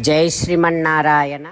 జై శ్రీమన్నారాయణ.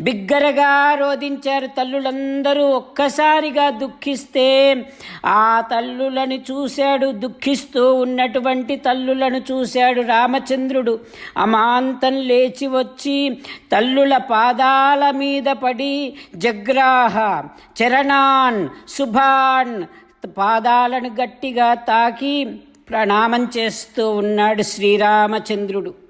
బిగ్గరగా రోధించారు తల్లులందరూ ఒక్కసారిగా దుఃఖిస్తే ఆ తల్లులను చూశాడు దుఃఖిస్తూ ఉన్నటువంటి తల్లులను చూశాడు రామచంద్రుడు. అమాంతం లేచి వచ్చి తల్లుల పాదాల మీద పడి జగ్రాహ చరణాన్ శుభాన్ పాదాలను గట్టిగా తాకి ప్రణామం చేస్తూ ఉన్నాడు శ్రీరామచంద్రుడు.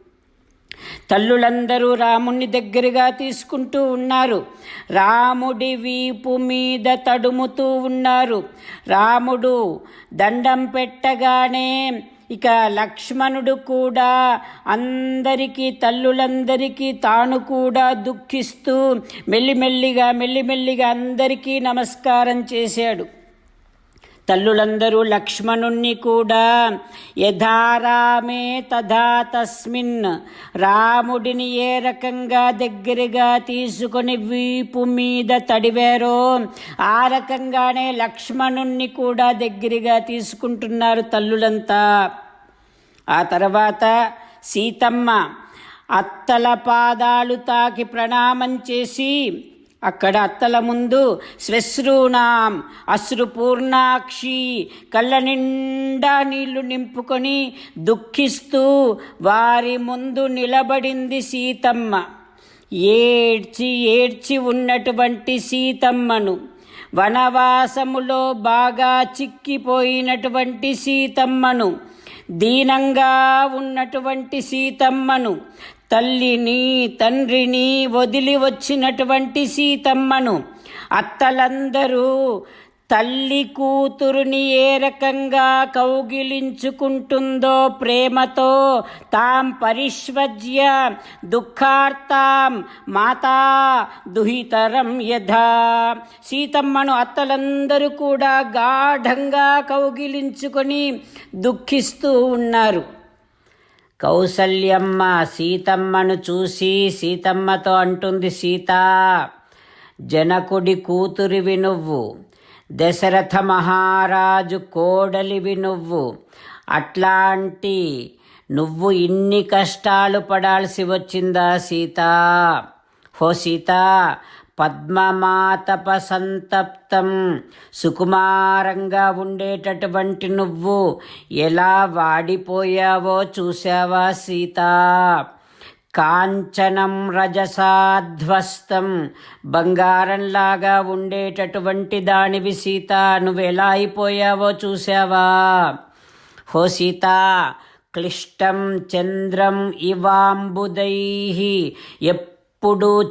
తల్లులందరూ రాముణ్ణి దగ్గరగా తీసుకుంటూ ఉన్నారు. రాముడి వీపు మీద తడుముతూ ఉన్నారు. రాముడు దండం పెట్టగానే ఇక లక్ష్మణుడు కూడా అందరికీ తల్లులందరికీ తాను కూడా దుఃఖిస్తూ మెల్లిమెల్లిగా మెల్లిమెల్లిగా అందరికీ నమస్కారం చేశాడు. తల్లులందరూ లక్ష్మణుణ్ణి కూడా. యథారామే తథా తస్మిన్. రాముడిని ఏ రకంగా దగ్గరగా తీసుకొని వీపు మీద తడివారో ఆ రకంగానే లక్ష్మణుణ్ణి కూడా దగ్గరగా తీసుకుంటున్నారు తల్లులంతా. ఆ తర్వాత సీతమ్మ అత్తల పాదాలు తాకి ప్రణామం చేసి అక్కడ అత్తల ముందు శ్వశ్రూణాం అశ్రుపూర్ణాక్షి కళ్ళ నిండా నీళ్ళు నింపుకొని దుఃఖిస్తూ వారి ముందు నిలబడింది సీతమ్మ. ఏడ్చి ఏడ్చి ఉన్నటువంటి సీతమ్మను వనవాసములో బాగా చిక్కిపోయినటువంటి సీతమ్మను దీనంగా ఉన్నటువంటి సీతమ్మను తల్లిని తండ్రిని వదిలి వచ్చినటువంటి సీతమ్మను అత్తలందరూ తల్లి కూతురుని ఏ రకంగా కౌగిలించుకుంటుందో ప్రేమతో తాం పరిష్వజ్య దుఃఖార్తాం మాతా దుహితరం యథా. సీతమ్మను అత్తలందరూ కూడా గాఢంగా కౌగిలించుకొని దుఃఖిస్తూ ఉన్నారు. కౌసల్యమ్మ సీతమ్మను చూసి సీతమ్మతో అంటుంది సీత జనకుడి కూతురివి నువ్వు దశరథ మహారాజు కోడలివి నువ్వు. అట్లాంటి నువ్వు ఇన్ని కష్టాలు పడాల్సి వచ్చిందా సీత? హో సీత పద్మమాతప సంతప్తం సుకుమారంగా ఉండేటటువంటి నువ్వు ఎలా వాడిపోయావో చూసావా సీత? కాంచనం రజసాధ్వస్తం. బంగారంలాగా ఉండేటటువంటి దానివి సీత నువ్వెలా అయిపోయావో చూసావా హో సీత క్లిష్టం చంద్రం ఇవాంబుదై. ఎప్పుడు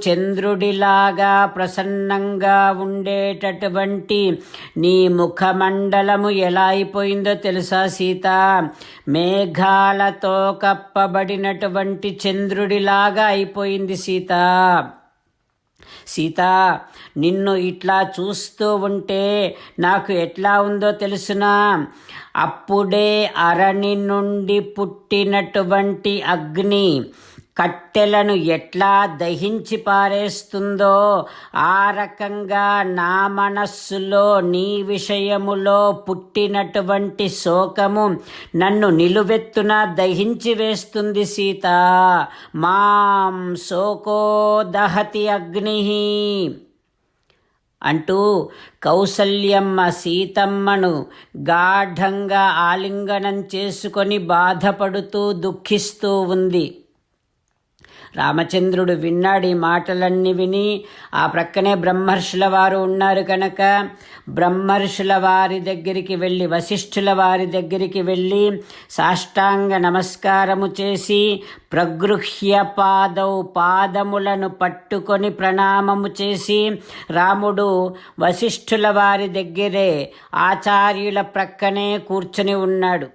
చంద్రుడిలాగా ప్రసన్నంగా ఉండేటటువంటి నీ ముఖమండలము ఎలా అయిపోయిందో తెలుసా సీత? మేఘాలతో కప్పబడినటువంటి చంద్రుడిలాగా అయిపోయింది సీత. సీత నిన్ను ఇట్లా చూస్తూ ఉంటే నాకు ఎట్లా ఉందో తెలుసునా? అప్పుడే అరణి నుండి పుట్టినటువంటి అగ్ని కట్టెలను ఎట్లా దహించి పారేస్తుందో ఆ రకంగా నా మనస్సులో నీ విషయములో పుట్టినటువంటి శోకము నన్ను నిలువెత్తున దహించి వేస్తుంది సీత. మాం శోకో దహతి అగ్ని అంటూ కౌసల్యమ్మ సీతమ్మను గాఢంగా ఆలింగనం చేసుకొని బాధపడుతూ దుఃఖిస్తూ ఉంది. రామచంద్రుడు విన్నాడు ఈ మాటలన్నీ విని. ఆ ప్రక్కనే బ్రహ్మర్షుల వారు ఉన్నారు కనుక. బ్రహ్మర్షుల వారి దగ్గరికి వెళ్ళి వశిష్ఠుల వారి దగ్గరికి వెళ్ళి సాష్టాంగ నమస్కారము చేసి ప్రగృహ్య పాదౌ పాదములను పట్టుకొని ప్రణామము చేసి రాముడు వశిష్ఠుల వారి దగ్గరే ఆచార్యుల ప్రక్కనే కూర్చుని ఉన్నాడు.